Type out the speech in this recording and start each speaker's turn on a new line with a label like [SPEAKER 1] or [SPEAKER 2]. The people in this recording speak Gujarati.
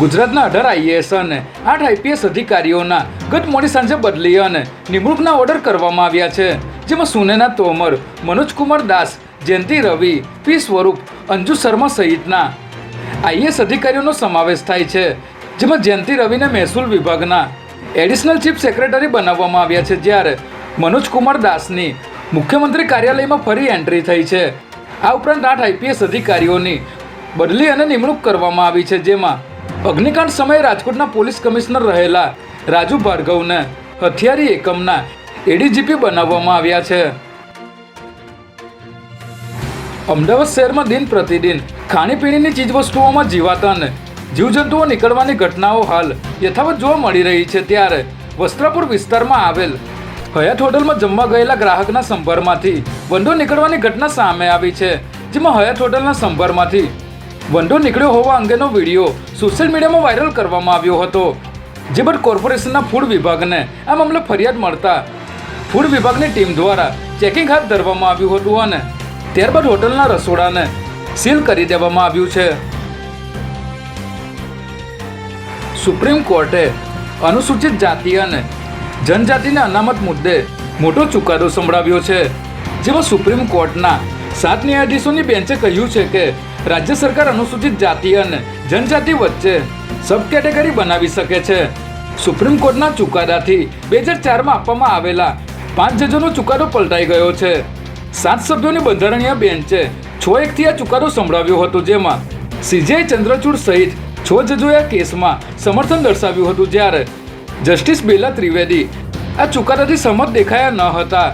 [SPEAKER 1] ગુજરાતના અઢાર આઈએએસ અને આઠ આઈપીએસ અધિકારીઓના ગત મોડી સાંજે બદલી અને નિમણૂકના ઓર્ડર કરવામાં આવ્યા છે, જેમાં સુનેના તોમર, મનોજકુમાર દાસ, જયંતિ રવિ, પી સ્વરૂપ, અંજુ શર્મા સહિતના આઈએએસ અધિકારીઓનો સમાવેશ થાય છે, જેમાં જયંતિ રવિને મહેસૂલ વિભાગના એડિશનલ ચીફ સેક્રેટરી બનાવવામાં આવ્યા છે, જ્યારે મનોજકુમાર દાસની મુખ્યમંત્રી કાર્યાલયમાં ફરી એન્ટ્રી થઈ છે. આ ઉપરાંત આઠ આઈપીએસ અધિકારીઓની બદલી અને નિમણૂક કરવામાં આવી છે, જેમાં અગ્નિકાંડ સમયે રાજકોટના પોલીસ કમિશનર રહેલા રાજુ ભાર્ગવને હથિયારી એકમના એડીજીપી બનાવવામાં આવ્યા છે. અમદાવાદ શહેરમાં દિન પ્રતિદિન ખાણીપીણીની ચીજવસ્તુઓમાં જીવાતા અને જીવજંતુઓ નીકળવાની ઘટનાઓ હાલ યથાવત જોવા મળી રહી છે ત્યારે વસ્ત્રાપુર વિસ્તારમાં આવેલ હયાત હોટલમાં જમવા ગયેલા ગ્રાહકના સંભારમાંથી વંડો નીકળવાની ઘટના સામે આવી છે, જેમાં હયાત હોટલના સંભારમાંથી વંડો નીકળ્યો હોવા અંગેનો વીડિયો સોશિયલ મીડિયામાં વાયરલ કરવામાં આવ્યો હતો. જે બાદ કોર્પોરેશનના ફૂડ વિભાગને આ મામલે ફરિયાદ મળતા ફૂડ વિભાગની ટીમ દ્વારા ચેકિંગ હાથ ધરવામાં આવ્યું હતું અને ત્યારબાદ હોટલના રસોડાને સીલ કરી દેવામાં આવ્યું છે. સુપ્રીમ કોર્ટે અનુસૂચિત જાતિ અને જનજાતિના અનામત મુદ્દે મોટો ચુકાદો સંભળાવ્યો છે. જેમાં સુપ્રીમ કોર્ટના સાત ન્યાયાધીશોની બેન્ચે કહ્યું છે કે રાજ્ય સરકાર અનુસૂચિત જાતિ અને જનજાતિ વચ્ચે સબ કેટેગરી બનાવી શકે છે. સુપ્રીમ કોર્ટના ચુકાદાથી બે હજાર ચારમાં આપવામાં આવેલા પાંચ જજોનો ચુકાદો પલટાઈ ગયો છે. સાત સભ્યોની બંધારણીય બેન્ચે છ એકથી આ ચુકાદો સંભળાવ્યો હતો, જેમાં સીજેઆઈ ચંદ્રચૂડ સહિત છ જજોએ આ કેસમાં સમર્થન દર્શાવ્યું હતું, જ્યારે જસ્ટિસ બેલા ત્રિવેદી આ ચુકાદાથી સહમત દેખાયા ન હતા.